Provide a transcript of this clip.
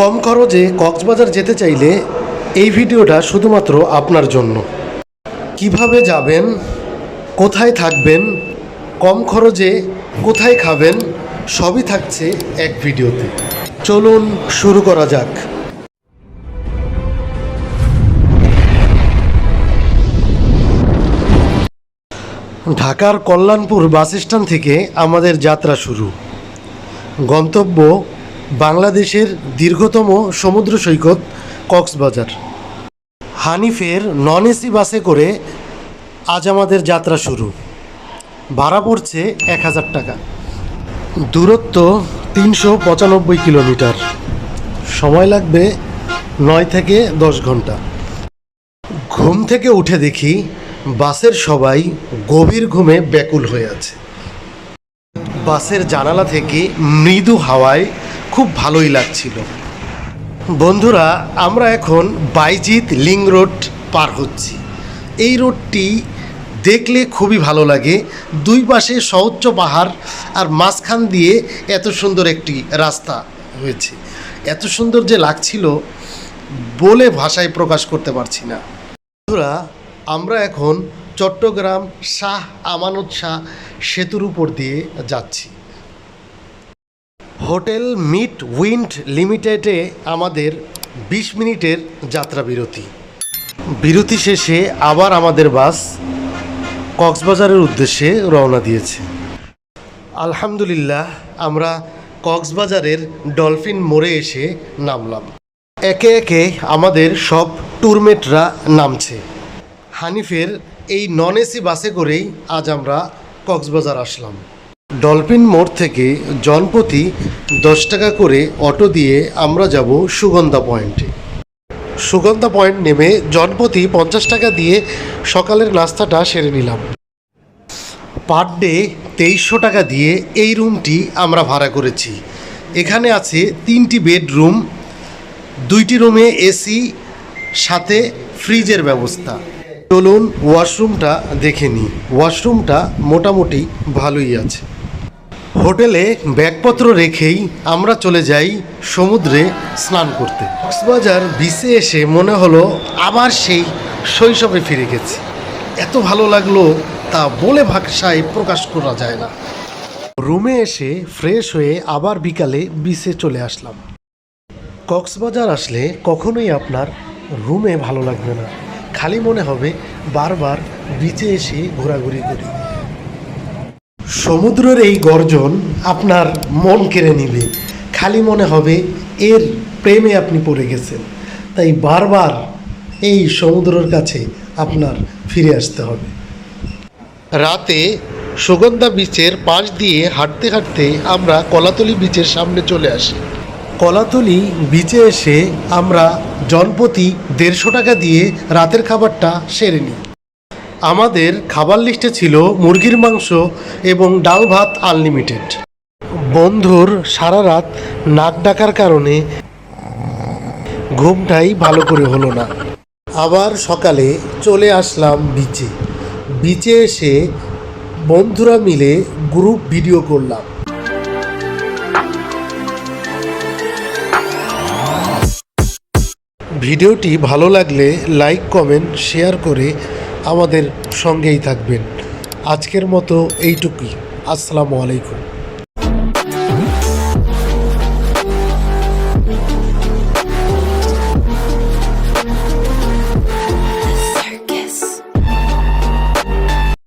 কম খরচে কক্সবাজার যেতে চাইলে এই ভিডিওটা শুধুমাত্র আপনার জন্য। কীভাবে যাবেন? কোথায় থাকবেন? কম খরচে কোথায় খাবেন? সবই থাকছে এক ভিডিওতে। চলুন শুরু করা যাক। ঢাকার কল্যাণপুর বাস স্ট্যান্ড থেকে আমাদের যাত্রা শুরু। গন্তব্য বাংলাদেশের দীর্ঘতম সমুদ্র সৈকত কক্সবাজার। হানিফের নন এসি বাসে করে আজ আমাদের যাত্রা শুরু। ভাড়া পড়ছে এক হাজার টাকা। দূরত্ব তিনশো পঁচানব্বই কিলোমিটার। সময় লাগবে নয় থেকে দশ ঘণ্টা। ঘুম থেকে উঠে দেখি বাসের সবাই গভীর ঘুমে ব্যাকুল হয়ে আছে। বাসের জানালা থেকে মৃদু হাওয়ায় খুব ভালোই লাগছিল। বন্ধুরা, আমরা এখন বাইজিৎ লিং রোড পার হচ্ছি। এই রোডটি দেখলে খুবই ভালো লাগে। দুই পাশে সউচ্চ পাহাড় আর মাঝখান দিয়ে এত সুন্দর একটি রাস্তা হয়েছে। এত সুন্দর যে লাগছিল বলে ভাষায় প্রকাশ করতে পারছি না। বন্ধুরা, আমরা এখন চট্টগ্রাম শাহ আমানত শাহ সেতুর উপর দিয়ে যাচ্ছি। হোটেল মিট উইন্ড লিমিটেডে আমাদের বিশ মিনিটের যাত্রা বিরতি। বিরতি শেষে আবার আমাদের বাস কক্সবাজারের উদ্দেশ্যে রওনা দিয়েছে। আলহামদুলিল্লাহ, আমরা কক্সবাজারের ডলফিন মোড়ে এসে নামলাম। একে একে আমাদের সব ট্যুরমেটরা নামছে। হানিফের এই নন এসি বাসে করেই আজ আমরা কক্সবাজার আসলাম। ডলফিন মোড় থেকে জনপ্রতি দশ টাকা করে অটো দিয়ে আমরা যাব সুগন্ধা পয়েন্টে। সুগন্ধা পয়েন্ট নেমে জনপ্রতি পঞ্চাশ টাকা দিয়ে সকালের নাস্তাটা সেরে নিলাম। পার ডে তেইশশো টাকা দিয়ে এই রুমটি আমরা ভাড়া করেছি। এখানে আছে তিনটি বেডরুম, দুইটি রুমে এসি, সাথে ফ্রিজের ব্যবস্থা। চলুন ওয়াশরুমটা দেখে নিই। ওয়াশরুমটা মোটামুটি ভালোই আছে। হোটেলে ব্যাগপত্র রেখেই আমরা চলে যাই সমুদ্রে স্নান করতে। কক্সবাজার বিচে এসে মনে হলো আবার সেই শৈশবে ফিরে গেছি। এত ভালো লাগল তা বলে ভাষায় প্রকাশ করা যায় না। রুমে এসে ফ্রেশ হয়ে আবার বিকালে বিচে চলে আসলাম। কক্সবাজার আসলে কখনোই আপনার রুমে ভালো লাগবে না। খালি মনে হবে বারবার বিচে এসে ঘোরাঘুরি করি। সমুদ্রের এই গর্জন আপনার মন কেড়ে নিবে। খালি মনে হবে এর প্রেমে আপনি পড়ে গেছেন। তাই বারবার এই সমুদ্রের কাছে আপনার ফিরে আসতে হবে। রাতে সুগন্ধা বিচের পাশ দিয়ে হাঁটতে হাঁটতে আমরা কলাতলি বিচের সামনে চলে আসি। কলাতলি বিচে এসে আমরা জনপ্রতি দেড়শো টাকা দিয়ে রাতের খাবারটা সেরে নিই। আমাদের খাবার লিস্টে ছিল মুরগির মাংস এবং ডাল ভাত আনলিমিটেড। বন্ধুর সারা রাত নাক ডাকার কারণে ঘুমটাই ভালো করে হলো না। আবার সকালে চলে আসলাম বিচে বিচে এসে বন্ধুরা মিলে গ্রুপ ভিডিও করলাম। ভিডিওটি ভালো লাগলে লাইক কমেন্ট শেয়ার করে আমাদের সঙ্গেই থাকবেন। আজকের মতো এইটুকুই। আসসালামু আলাইকুম।